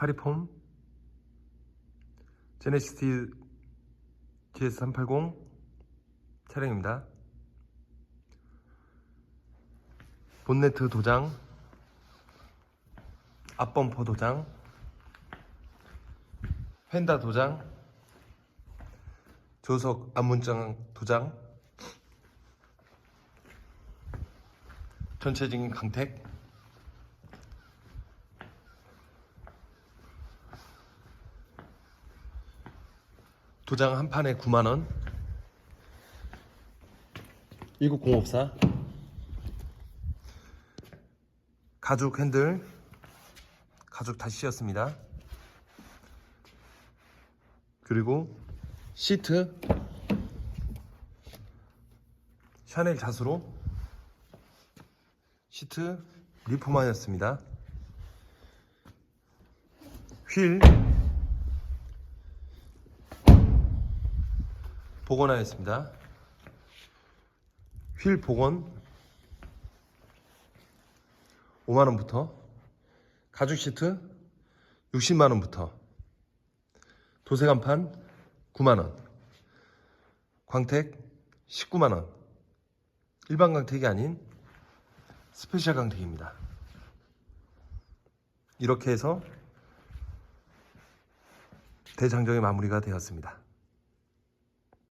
카리폼 제네시스 GS380 차량입니다. 본네트 도장, 앞범퍼 도장, 펜다 도장, 조석 앞문장 도장, 전체적인 강택, 도장 한 판에 9만 원. 19054 가죽 핸들. 가죽 다시 씌었습니다. 그리고 시트. 샤넬 자수로. 시트 리폼하였습니다. 휠 복원하였습니다. 휠 복원 5만원부터 가죽 시트 60만원부터 도색간판 9만원 광택 19만원 일반 광택이 아닌 스페셜 광택입니다. 이렇게 해서 대장정의 마무리가 되었습니다.